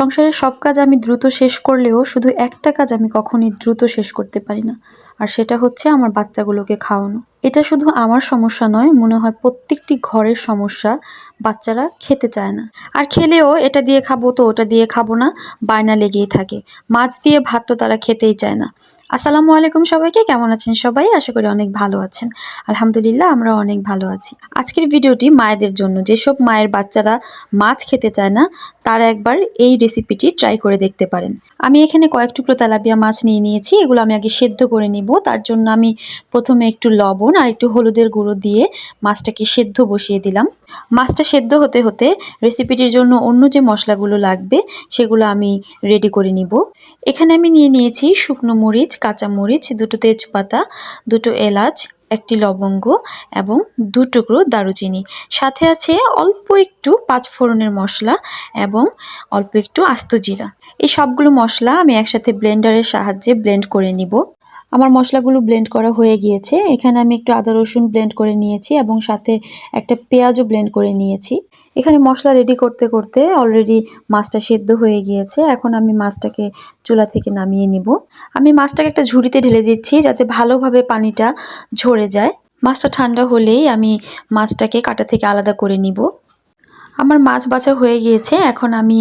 সংসারের সব কাজ আমি দ্রুত শেষ করলেও শুধু একটা কাজ আমি কখনই দ্রুত শেষ করতে পারি না, আর সেটা হচ্ছে আমার বাচ্চাগুলোকে খাওয়ানো। এটা শুধু আমার সমস্যা নয়, মনে হয় প্রত্যেকটি ঘরের সমস্যা বাচ্চারা খেতে চায় না। আর খেলেও এটা দিয়ে খাব তো ওটা দিয়ে খাব না, বায়না লেগেই থাকে। মাছ দিয়ে ভাত তো তারা খেতেই চায় না। আসসালামু আলাইকুম সবাইকে, কেমন আছেন সবাই? আশা করি অনেক ভালো আছেন। আলহামদুলিল্লাহ আমরা অনেক ভালো আছি। আজকের ভিডিওটি মায়েদের জন্য। যেসব মায়ের বাচ্চারা মাছ খেতে চায় না তারা একবার এই রেসিপিটি ট্রাই করে দেখতে পারেন। আমি এখানে কয়েক টুকরো তেলাপিয়া মাছ নিয়ে নিয়েছি, এগুলো আমি আগে সেদ্ধ করে নিব। তার জন্য আমি প্রথমে একটু লবণ আর একটু হলুদের গুঁড়ো দিয়ে মাছটাকে সেদ্ধ বসিয়ে দিলাম। মাছটা সেদ্ধ হতে হতে রেসিপিটির জন্য অন্য যে মশলাগুলো লাগবে, সেগুলো আমি রেডি করে নিব। এখানে আমি নিয়ে নিয়েছি শুকনো মরিচ, কাঁচা মরিচ, দুটো তেজপাতা, দুটো এলাচ একটি লবঙ্গ এবং দু টুকরো দারুচিনি। সাথে আছে অল্প একটু পাঁচফোড়নের মশলা এবং অল্প একটু আস্ত জিরা। এই সবগুলো মশলা আমি একসাথে ব্লেন্ডারের সাহায্যে ব্লেন্ড করে নিব। আমার মশলাগুলো ব্লেন্ড করা হয়ে গিয়েছে। এখানে আমি একটু আদা রসুন ব্লেন্ড করে নিয়েছি এবং সাথে একটা পেঁয়াজও ব্লেন্ড করে নিয়েছি। এখানে মশলা রেডি করতে করতে অলরেডি মাছটা সেদ্ধ হয়ে গিয়েছে। এখন আমি মাছটাকে চুলা থেকে নামিয়ে নিব। আমি মাছটাকে একটা ঝুড়িতে ঢেলে দিচ্ছি যাতে ভালোভাবে পানিটা ঝরে যায়। মাছটা ঠান্ডা হলেই আমি মাছটাকে কাটা থেকে আলাদা করে নিব। আমার মাছ বাছা হয়ে গিয়েছে, এখন আমি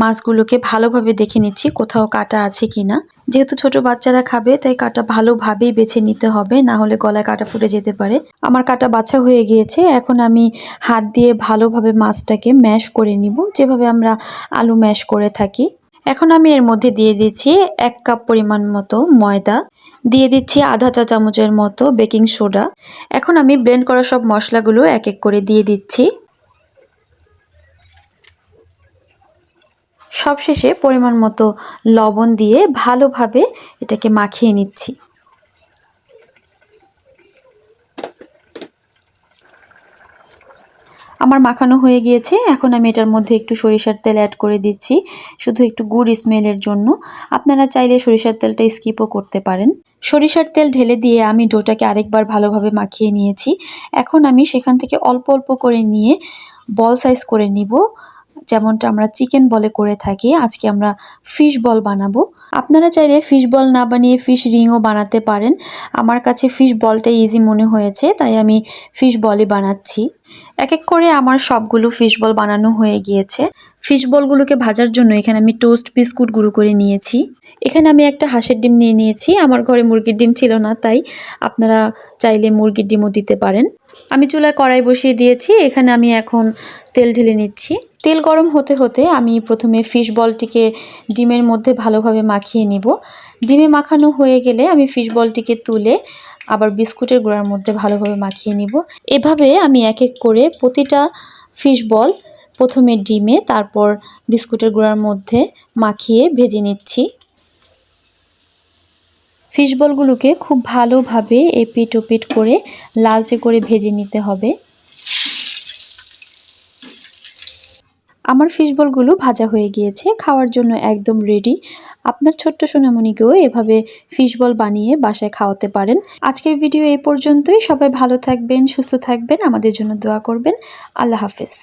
মাছগুলোকে ভালোভাবে দেখে নিচ্ছি কোথাও কাটা আছে কি না যেহেতু ছোট বাচ্চারা খাবে, তাই কাটা ভালোভাবেই বেছে নিতে হবে, না হলে গলায় কাটা ফুটে যেতে পারে। আমার কাটা বাছা হয়ে গিয়েছে, এখন আমি হাত দিয়ে ভালোভাবে মাছটাকে ম্যাশ করে নিব, যেভাবে আমরা আলু ম্যাশ করে থাকি। এখন আমি এর মধ্যে দিয়ে দিচ্ছি এক কাপ পরিমাণ মতো ময়দা, দিয়ে দিচ্ছি আধা চা চামচের মতো বেকিং সোডা। এখন আমি ব্লেন্ড করা সব মশলাগুলো এক এক করে দিয়ে দিচ্ছি। সবশেষে পরিমাণ মতো লবণ দিয়ে ভালোভাবে এটাকে মাখিয়ে নিচ্ছি। আমার মাখানো হয়ে গিয়েছে। এখন আমি এটার মধ্যে একটু সরিষার তেল অ্যাড করে দিচ্ছি। শুধু একটু গুড় স্মেলের জন্য। আপনারা চাইলে সরিষার তেলটা স্কিপও করতে পারেন। সরিষার তেল ঢেলে দিয়ে আমি ডোটাকে আরেকবার ভালোভাবে মাখিয়ে নিয়েছি। এখন আমি সেখান থেকে অল্প অল্প করে নিয়ে বল সাইজ করে নিব। যেমনটা আমরা চিকেন বলে করে থাকি, আজকে আমরা ফিশ বল বানাবো। আপনারা চাইলে ফিশ বল না বানিয়ে ফিশ রিংও বানাতে পারেন। আমার কাছে ফিশ বলটা ইজি মনে হয়েছে, তাই আমি ফিশ বলই বানাচ্ছি। এক এক করে আমার সবগুলো ফিশ বল বানানো হয়ে গিয়েছে। ফিশ বলগুলোকে ভাজার জন্য এখানে আমি টোস্ট বিস্কুট গুঁড়ো করে নিয়েছি। এখানে আমি একটা হাঁসের ডিম নিয়ে নিয়েছি। আমার ঘরে মুরগির ডিম ছিল না, তাই আপনারা চাইলে মুরগির ডিমও দিতে পারেন। আমি চুলায় কড়াই বসিয়ে দিয়েছি। এখানে আমি এখন তেল ঢেলে নিচ্ছি। তেল গরম হতে হতে আমি প্রথমে ফিশ বলটিকে ডিমের মধ্যে ভালোভাবে মাখিয়ে নিব। ডিমে মাখানো হয়ে গেলে আমি ফিশ বলটিকে তুলে আবার বিস্কুটের গুঁড়ার মধ্যে ভালোভাবে মাখিয়ে নিব। এভাবে আমি এক এক করে প্রতিটা ফিশ বল প্রথমে ডিমে, তারপর বিস্কুটের গুঁড়ার মধ্যে মাখিয়ে ভেজে নিচ্ছি। ফিশ বলগুলোকে খুব ভালোভাবে এপিট ওপিট করে লালচে করে ভেজে নিতে হবে। আমার ফিশবলগুলো ভাজা হয়ে গিয়েছে, খাওয়ার জন্য একদম রেডি আপনার ছোট্ট সোনামণিকেও এভাবে ফিশবল বানিয়ে বাসায় খাওয়াতে পারেন। আজকের ভিডিও এ পর্যন্তই। সবাই ভালো থাকবেন, সুস্থ থাকবেন। আমাদের জন্য দোয়া করবেন। আল্লাহ হাফেজ।